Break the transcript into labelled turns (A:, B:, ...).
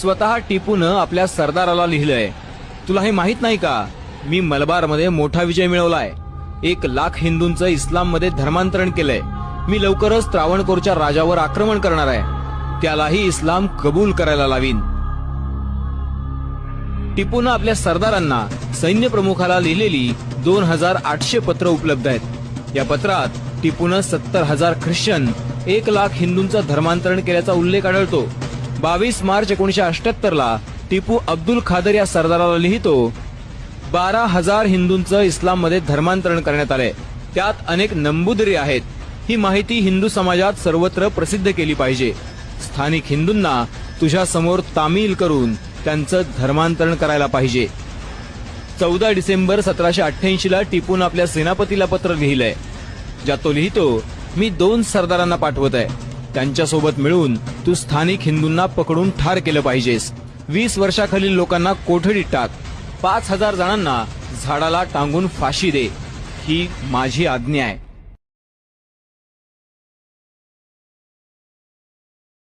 A: स्वतः टिपूनं आपल्या सरदाराला लिहिलंय. तुला हे माहीत नाही का? मी मलबारमध्ये मोठा विजय मिळवलाय. एक लाख हिंदूंचं इस्लाममध्ये धर्मांतरण केलंय. मी लवकरच त्रावणकोरच्या राजावर आक्रमण करणार आहे. त्यालाही इस्लाम कबूल करायला लावीन. टिपूनं आपल्या सरदारांना सैन्य प्रमुखाला लिहिलेली दोन हजार आठशे पत्र उपलब्ध आहेत. या पत्रात टिपूनं सत्तर हजार ख्रिश्चन एक लाख हिंदूंचं धर्मांतरण केल्याचा उल्लेख आढळतो. बावीस मार्च एकोणीशे अठ्याहत्तर ला टिपू अब्दुल खादर या सरदाराला लिहितो बारा हजार हिंदूंचं इस्लाममध्ये धर्मांतरण करण्यात आलंय. त्यात अनेक नंबुदरी आहेत. ही माहिती हिंदू समाजात सर्वत्र प्रसिद्ध केली पाहिजे. स्थानिक हिंदूंना तुझ्या समोर तामील करून त्यांचं धर्मांतरण करायला पाहिजे. चौदा डिसेंबर सतराशे अठ्ठ्याऐंशी ला टिपून आपल्या सेनापतीला पत्र लिहिलंय ज्यात तो लिहितो मी दोन सरदारांना पाठवत आहे त्यांच्यासोबत मिळून तू स्थानिक हिंदूंना पकडून ठार केलं पाहिजेस. वीस वर्षाखालील लोकांना कोठडीत टाक. पाच हजार जणांना झाडाला टांगून फाशी दे. ही माझी आज्ञा आहे.